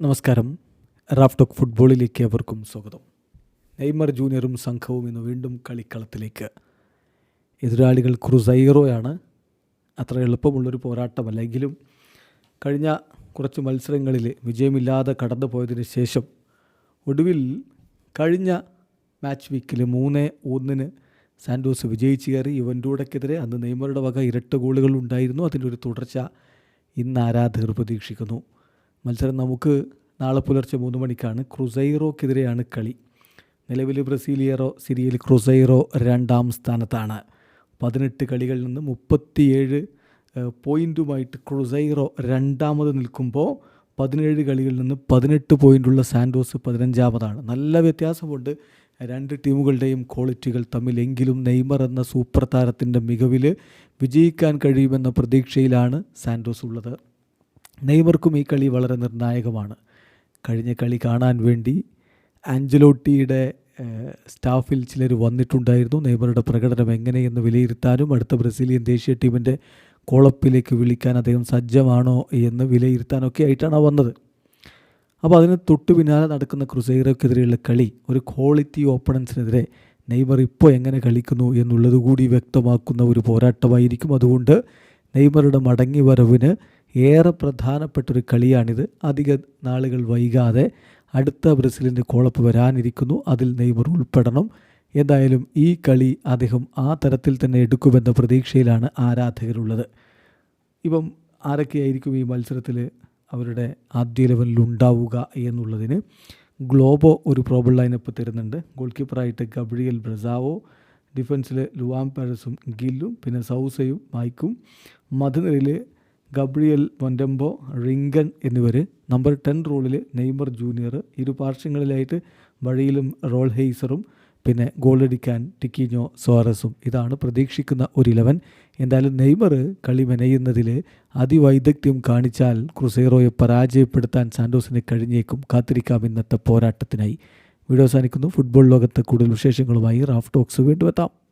നമസ്കാരം. റാഫ്ടോക്ക് ഫുട്ബോളിലേക്ക് അവർക്കും സ്വാഗതം. നെയ്മർ ജൂനിയറും സംഘവും ഇന്ന് വീണ്ടും കളിക്കളത്തിലേക്ക്. എതിരാളികൾ ക്രുസൈറോയാണ്. അത്ര എളുപ്പമുള്ളൊരു പോരാട്ടമല്ലെങ്കിലും കഴിഞ്ഞ കുറച്ച് മത്സരങ്ങളിൽ വിജയമില്ലാതെ കടന്നു പോയതിന് ശേഷം ഒടുവിൽ കഴിഞ്ഞ മാച്ച് വീക്കിൽ മൂന്ന് ഒന്നിന് സാൻഡോസ് വിജയിച്ച് കയറി യുവൻഡൂടക്കെതിരെ അന്ന് നെയ്മറുടെ വക ഇരട്ട ഗോളുകൾ ഉണ്ടായിരുന്നു. അതിന്റെ ഒരു തുടർച്ച ഇന്ന് ആരാധകർ പ്രതീക്ഷിക്കുന്നു. മത്സരം നമുക്ക് നാളെ പുലർച്ചെ മൂന്ന് മണിക്കാണ്. ക്രുസൈറോക്കെതിരെയാണ് കളി. നിലവിൽ ബ്രസീലിയറോ സിരിയയിൽ ക്രുസൈറോ രണ്ടാം സ്ഥാനത്താണ്. പതിനെട്ട് കളികളിൽ നിന്ന് മുപ്പത്തിയേഴ് പോയിന്റുമായിട്ട് ക്രുസൈറോ രണ്ടാമത് നിൽക്കുമ്പോൾ പതിനേഴ് കളികളിൽ നിന്ന് പതിനെട്ട് പോയിന്റുള്ള സാൻഡോസ് പതിനഞ്ചാമതാണ്. നല്ല വ്യത്യാസമുണ്ട്. രണ്ട് ടീമുകളുടെയും ക്വാളിറ്റികൾ തമ്മിൽ എങ്കിലും നെയ്മർ എന്ന സൂപ്പർ താരത്തിന്റെ മികവിൽ വിജയിക്കാൻ കഴിയുമെന്ന പ്രതീക്ഷയിലാണ് സാൻഡോസ് ഉള്ളത്. നെയ്മർക്കും ഈ കളി വളരെ നിർണായകമാണ്. കഴിഞ്ഞ കളി കാണാൻ വേണ്ടി ആഞ്ചലോട്ടിയുടെ സ്റ്റാഫിൽ ചിലർ വന്നിട്ടുണ്ടായിരുന്നു. നെയ്മറുടെ പ്രകടനം എങ്ങനെയെന്ന് വിലയിരുത്താനും അടുത്ത ബ്രസീലിയൻ ദേശീയ ടീമിന്റെ കോളപ്പിലേക്ക് വിളിക്കാൻ അദ്ദേഹം സജ്ജമാണോ എന്ന് വിലയിരുത്താനൊക്കെ ആയിട്ടാണ് വന്നത്. അപ്പോൾ അതിന് തൊട്ടു പിന്നാലെ നടക്കുന്ന ക്രുസൈറോക്കെതിരെയുള്ള കളി ഒരു ക്വാളിറ്റി ഓപ്പണൻസിനെതിരെ നെയ്മർ ഇപ്പോൾ എങ്ങനെ കളിക്കുന്നു എന്നുള്ളത് കൂടി വ്യക്തമാക്കുന്ന ഒരു പോരാട്ടമായിരിക്കും. അതുകൊണ്ട് നെയ്മറുടെ മടങ്ങി വരവിന് ഏറെ പ്രധാനപ്പെട്ടൊരു കളിയാണിത്. അധിക നാളുകൾ വൈകാതെ അടുത്ത ബ്രസീലിന്റെ കോളപ്പ് വരാനിരിക്കുന്നു. അതിൽ നെയ്മർ ഉൾപ്പെടണം. എന്തായാലും ഈ കളി അദ്ദേഹം ആ തരത്തിൽ തന്നെ എടുക്കുമെന്ന പ്രതീക്ഷയിലാണ് ആരാധകരുള്ളത്. ഇപ്പം ആരൊക്കെയായിരിക്കും ഈ മത്സരത്തിൽ അവരുടെ ആദ്യ ലെവലിൽ ഉണ്ടാവുക എന്നുള്ളതിന് ഗ്ലോബോ ഒരു പ്രോബിൾ ലൈനപ്പ് തരുന്നുണ്ട്. ഗോൾ കീപ്പറായിട്ട് ഗബ്രിയൽ ബ്രസാവോ ഡിഫൻസിൽ ലുവാം പാരസും ഗില്ലും പിന്നെ സൗസയും മൈക്കും മധുനിരയിൽ ഗബ്രിയൽ മൊൻഡംബോ റിങ്കൻ എന്നിവർ നമ്പർ ടെൻ റോളിൽ നെയ്മർ ജൂനിയർ ഇരു പാർശ്വങ്ങളിലായിട്ട് വഴിയിലും റോൾ ഹെയ്സറും പിന്നെ ഗോളടിക്കാൻ ടിക്കിഞ്ഞോ സോറസും ഇതാണ് പ്രതീക്ഷിക്കുന്ന ഒരു ഇലവൻ എന്തായാലും നെയ്മർ കളി മെനയുന്നതിൽ അതിവൈദഗ്ധ്യം കാണിച്ചാൽ ക്രുസേറോയെ പരാജയപ്പെടുത്താൻ സാൻഡോസിനെ കഴിഞ്ഞേക്കും കാത്തിരിക്കാം ഇന്നത്തെ പോരാട്ടത്തിനായി. വീഡിയോ അവസാനിക്കുന്നു. ഫുട്ബോൾ ലോകത്തെ കൂടുതൽ വിശേഷങ്ങളുമായി റാഫ് ടോക്സ് വീണ്ടും എത്താം.